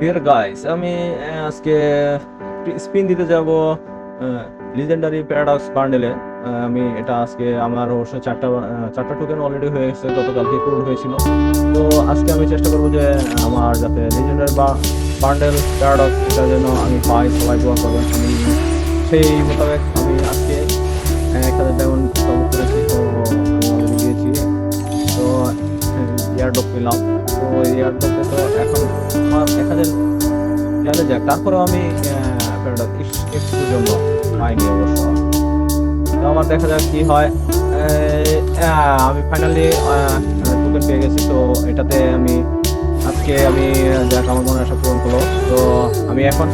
Deer guys আমি আজকে spin দিতে যাব লিজেন্ডারি প্যারাডক্স বান্ডেলে আমি এটা আজকে আমার অবশ্য চারটা চারটা টোকেন অলরেডি হয়ে গেছে গতকালকে পূরণ হয়েছিল। তো আজকে আমি চেষ্টা করব যে, আমার যাতে লিজেন্ডারি বা বান্ডেল প্যারাডক্স এটা যেন আমি পাই, সবাই দোয়া করবেন। আমি সেই মোতাবেক আমি আজকে এক হাজার করেছি, তো এয়ারড্রপ নিলাম। তো এয়ারড্রপে তো এখন আমার এক হাজার গেলে যাক। তারপরেও আমি একটুর জন্য পাইনি অবশ্য। তো আমার দেখা যাক কি হয়। আমি ফাইনালি টোকেন পেয়ে গেছি। তো এটাতে আমি, আজকে আমি, যাক, আমার মনে আশা পূরণ করল তো আমি এখন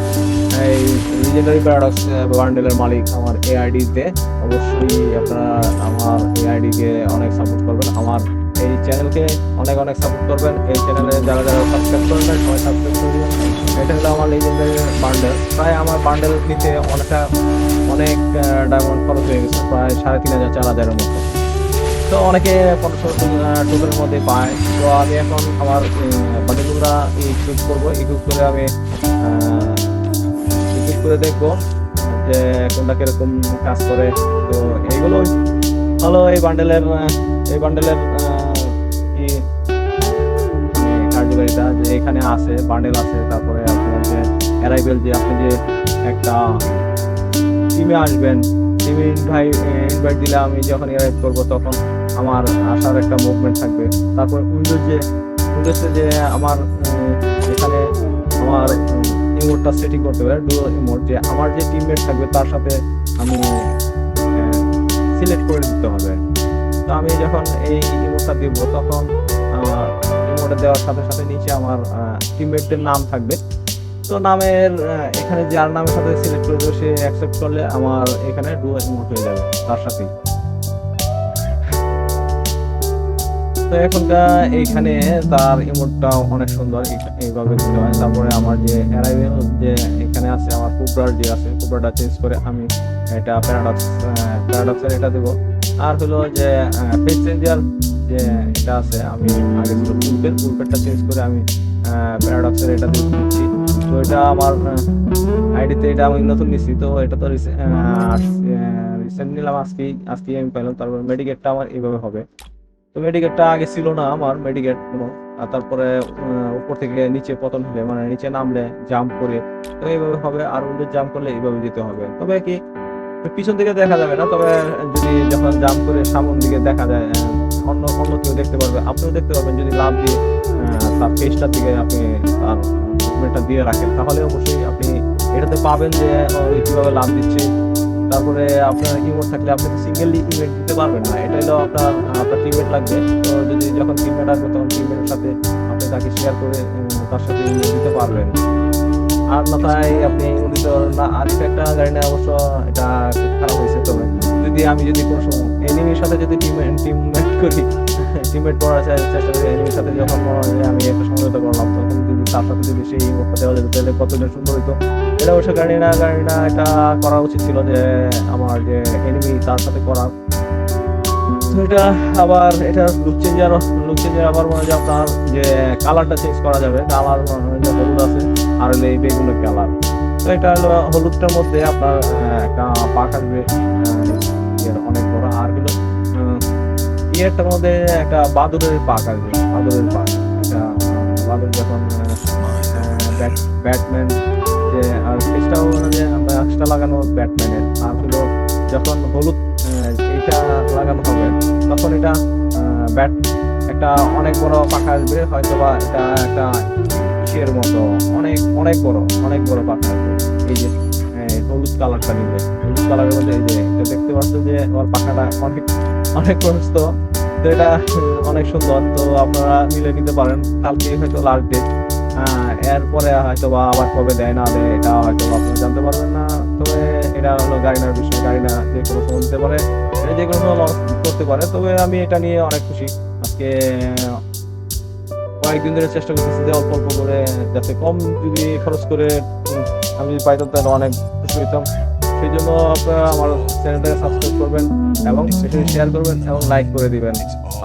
এই লিজেন্ডারি প্যারাডক্স বান্ডেলের মালিক আমার এআইডিতে অবশ্যই আপনারা আমার এআইডিকে অনেক সাপোর্ট করবেন। আমার এই চ্যানেলকে অনেক অনেক সাপোর্ট করবেন। এই চ্যানেলে যারা যারা সাবস্ক্রাইব করবেন সবাই সাবস্ক্রাইব করে দিবেন। এটা হলো আমার লিজেন্ডারি বান্ডেল প্রায় আমার বান্ডেল নিতে অনেকটা অনেক ডায়মন্ড খরচ হয়ে গেছে, প্রায় সাড়ে তিন হাজার, চার হাজারের মতো। তো অনেকে পনেরোশো টোকেনের মধ্যে পায়। তো আমি এখন আমার বান্ডেলগুলো ইউজ করব। ইউজ করে আমি ইউজ করে দেখব যে কোনটা কীরকম কাজ করে। তো এইগুলো হলো এই বান্ডেলের এই বান্ডেলের কি কার্যকারিতা যে এখানে আছে বান্ডেল আছে, তারপরে আপনার যে অ্যারাইভেল যে আপনি যে একটা টিমে আসবেন টিমে ইনভাইট ইনভাইট দিলে আমি যখন অ্যারাইভ করব তখন আমার আসার একটা মুভমেন্ট থাকবে। তারপর উইন্ডোজ যে, উইন্ডোজে যে আমার এখানে আমার ইমোটটা সেটিং করতে হবে ডুয়ো ইমোট যে আমার যে টিমমেট থাকবে তার সাথে আমি সিলেক্ট করে দিতে হবে। তো আমি যখন এই ইমোটটা দিব তখন ইমোটে দেওয়ার সাথে সাথে নিচে আমার টিমমেটদের নাম থাকবে। তো নামের এখানে যার নামের সাথে সিলেক্ট করে সে অ্যাকসেপ্ট করলে আমার এখানে ডুয়ো ইমোট হয়ে যাবে, তার সাথেই। তো এখনকার এইখানে তার ইমোটটা অনেক সুন্দর এইভাবে দিতে হয়। তারপরে আমার যে অ্যারাইভেল যে এখানে আছে আমার কুবরার যে আছে কুবরাটা চেঞ্জ করে আমি এটা প্যারাডক্স প্যারাডক্সের এটা দেবো। আর হলো যে ফেস চেঞ্জার যে এটা আছে, আমি আগে ছিল পুলপের পুলপেরটা চেঞ্জ করে আমি প্যারাডক্সের এটা দিয়ে দিচ্ছি। তো এটা আমার আইডিতে এটা আমি নতুন নিচ্ছি তো এটা তো রিসেন্ট নিলাম আজকেই আজকেই আমি পাইলাম। তারপর মেডিকেটটা আমার এইভাবে হবে। তো মেডিকেটটা আগে ছিল না আমার মেডিকেট কোনো আর তারপরে উপর থেকে নিচে পতন হলে মানে নিচে নামলে জাম্প করে, তো এইভাবে হবে। আর উল্টে জাম্প করলে এইভাবে যেতে হবে। তবে কি পিছন দিকে দেখা যাবে না, তবে যদি যখন জাম্প করে সামন দিকে দেখা যায় অন্য অন্য কেউ দেখতে পারবে। আপনিও দেখতে পারবেন যদি লাভ দিয়ে তার ফেসটার দিকে আপনি তার মুভমেন্টটা দিয়ে রাখেন, তাহলে অবশ্যই আপনি এটাতে পাবেন যে কীভাবে লাভ দিচ্ছে। তারপরে আপনার ইমোট থাকলে আপনি সিঙ্গেলি ইভেন্ট দিতে পারবেন না, এটা হলো আপনার আপনার টিমমেট লাগবে। তো যদি, যখন টিমমেট আসবে, তখন টিমমেটের সাথে আপনি তাকে শেয়ার করে তার সাথে দিতে পারবেন। আর মাথায় আপনি উনি তো না আজকে একটা গাড়ি না অবশ্য এটা খুব খারাপ হয়েছে তবে যদি আমি যদি কোনো সময় এনিমির সাথে যদি টিম টিমমেট করি টিমমেট করার চেষ্টা করি এনিমির সাথে যখন মনে আমি একটা সমঝোতা করলাম, তখন যদি তার সাথে যদি সেই ইমোটটা দেওয়া যেত, তাহলে কতটা সুন্দর হইতো। এটা অবশ্য গাড়ি না গাড়ি না, এটা করা উচিত ছিল যে আমার যে এনিমি তার সাথে করা। এটা আবার, এটা লুক চেঞ্জার লুক চেঞ্জার আবার মনে হয় আপনার যে কালারটা চেঞ্জ করা যাবে কালার যে হলুদ আছে। আর হলো এই বেগুনের কালার। তো এটা হলো হলুদটার মধ্যে আপনার একটা পাক আসবে অনেক বড় আর হলো ইয়েরটার মধ্যে একটা বাদুরের পাক আসবে বাদুরের পাক এটা আহ, বাদুর যখন ব্যাটম্যান যে আর ফেসটাও যে মাস্কটা লাগানো ব্যাটম্যানের। আর হলো যখন হলুদ এইটা লাগানো হবে তখন এটা ব্যাট একটা অনেক বড় পাখা আসবে হয়তো বা এটা একটা ইসের মতো, অনেক অনেক বড় অনেক বড় পাখা এই যে হলুদ কালারটা নিবে হলুদ কালারের মধ্যে এই যে দেখতে পাচ্ছ যে ওর পাখাটা অনেক অনেক প্রশস্ত। তো এটা অনেক সুন্দর। তো আপনারা নিলে নিতে পারেন। কালকে হয়তো লাস্ট ডেট এরপরে হয়তো বা আবার কবে দেয় না দেয়, এটা হয়তো বা আপনারা জানতে পারবেন না। তবে এটা হলো গাড়িনার বিষয়। গাড়িনা যে কোনো সময় দিতে পারে, যে কোনো সময় করতে পারে। তবে আমি এটা নিয়ে অনেক খুশি। আজকে কয়েকদিন ধরে চেষ্টা করতেছি যে অল্প অল্প করে যাতে কম যদি খরচ করে আমি যদি পাইতাম তাহলে অনেক খুশি হইতাম। সেই জন্য আপনারা আমার চ্যানেলটাকে সাবস্ক্রাইব করবেন এবং শেয়ার করবেন এবং লাইক করে দিবেন।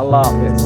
আল্লাহ হাফেজ।